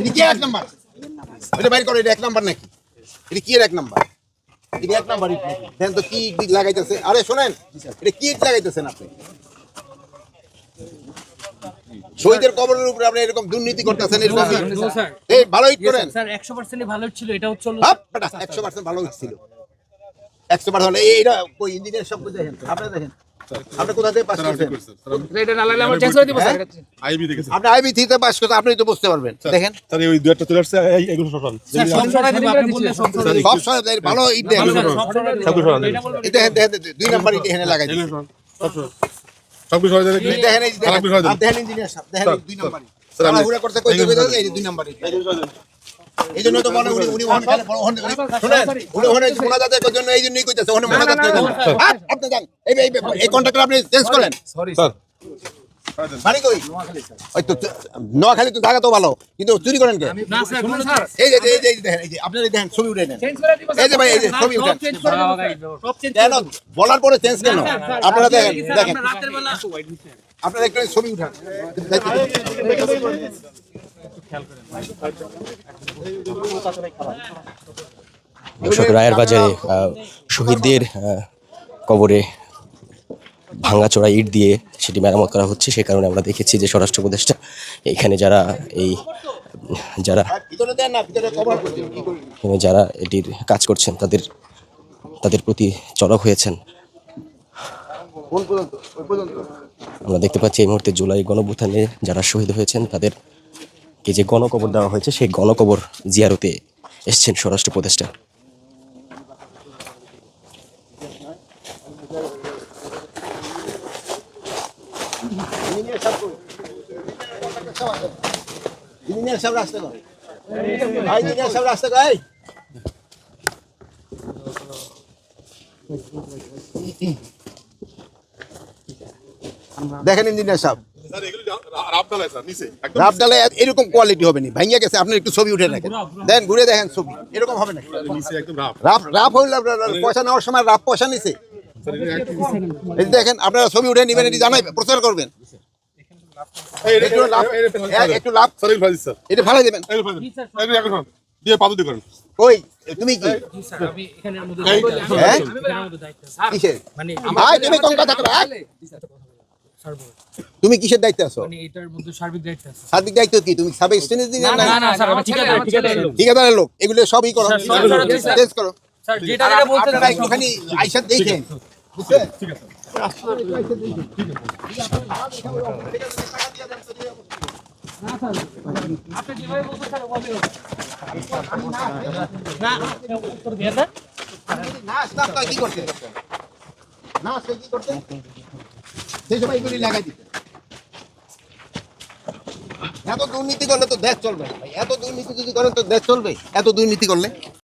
এটা কি এক নাম্বার? ওইটা বাইর করো এটা এক নাম্বার? নাকি এটা কি এক নাম্বার এটা এক নাম্বার? দেন তো কি ইট লাগাইতেছে আরে শোনেন এটা কি ইট লাগাইতেছেন আপনি? শহীদের কবরের উপরে আপনি এরকম দুর্নীতি করতেছেন এই ভালো ইট করেন স্যার একশো পার্সেন্টই ভালো ছিল। এটা হচ্ছে বেটা, 100% ভালো ছিল। 100% এই এইটা কই ইঞ্জিনিয়ার সব দেখেন আপনি দেখেন আপনি কোথা থেকে পাস করছেন? এটা না লাগলে আমরা চেঞ্জ করে দিব স্যার আইবি দেখেছে আপনি আইবি থেকে পাস করতে আপনি তো বুঝতে পারবেন। দেখেন। স্যার এই দুই একটা চলে আসছে এগুলো সরান স্যার সব দিব আপনি বললে সব সরাই সব ভালো ইট দেখেন সব সব এটা দেখেন দেখেন দুই নাম্বার ইট এখানে লাগাই দিয়েছে। সব কিছু সরাই দেন দেখেন। এই দেখেন বিষয় দেখেন ইঞ্জিনিয়ার সাহেব দেখেন দুই নাম্বার স্যার, আমি- তাড়াহুড়া করতে কই দেবে এই দুই নাম্বার ইট এই জন্য তো মনে উনি উনি ওখানে শুনেন উনি ওখানে মোনাজাতের জন্য এই জন্যই কইতেছে ওখানে মনে আপনি এই এই এই কন্ট্রাক্টর আপনি চেঞ্জ করেন। স্যার বাড়ি কই? ওই তো নোয়াখালী তো জায়গা তো ভালো কিন্তু চুরি করেন কে? না স্যার শুনুন স্যার। এই যে এই যে দেখেন এই যে আপনারা দেখেন ছবি উঠে নেন। চেঞ্জ করে দিব এই যে ভাই, এই যে ছবি উঠান। চেঞ্জ করে দিব সব চেঞ্জ কেন? বলার পরে চেঞ্জ কেন? আপনারা দেখেন দেখেন। আপনারা একটু ছবি উঠান। দর্শক রায়ের বাজারে আহ, শহীদদের কবরে ভাঙাচোরা ইট দিয়ে সেটি মেরামত করা হচ্ছে, সে কারণে আমরা দেখেছি যে স্বরাষ্ট্র উপদেষ্টা এখানে যারা এই, যারা যারা এটির কাজ করছেন, তাদের তাদের প্রতি চড়ক হয়েছেন। আমরা দেখতে পাচ্ছি এই মুহূর্তে জুলাই গণভূথানে যারা শহীদ হয়েছেন তাদের কে যে গণকবর দেওয়া হয়েছে, সেই গণকবর জিয়ারতে এসছেন স্বরাষ্ট্র উপদেষ্টা। ইঞ্জিনিয়ার ইঞ্জিনিয়ার সাহেব রাস্তা ইঞ্জিনিয়ার কই দেখেন ইঞ্জিনিয়ার সাহেব। স্যার এগুলো রাপ ডালাই স্যার নিচে একদম রাফ ডালে এরকম কোয়ালিটি হবে না। ভাইয়া গেছে আপনি একটু ছবি উঠে রাখেন দেন ঘুরে দেখেন ছবি। এরকম হবে না রাফ রাফ হইলে পয়সা নেওয়ার সময় রাফ পয়সা নিছে। এই দেখেন আপনারা ছবি উঠে নেবেন এটি জানাই প্রচার করবেন একটু লাভ একটু লাভ স্যার এই ফাজিস স্যার এটা ফালাই দেবেন এই ফাজিস এই এখন সরান। দিয়ে পাদু করেন কই তুমি কি হ্যাঁ মানে তুমি কিসের দায়িত্বে আছো মানে সার্বিক দায়িত্ব আছে সার্বিক দায়িত্ব কি তুমি সাবে স্টেনে দিলে না না না স্যার আমি ঠিকাদার ঠিকাদার লোক ঠিকাদারের লোক এগুলো সবই করো করো, চেঞ্জ একটুখানি আইসা দেখেন এত দুর্নীতি করলে তো দেশ চলবে। এত দুর্নীতি যদি করেন তো দেশ চলবে এত দুর্নীতি করলে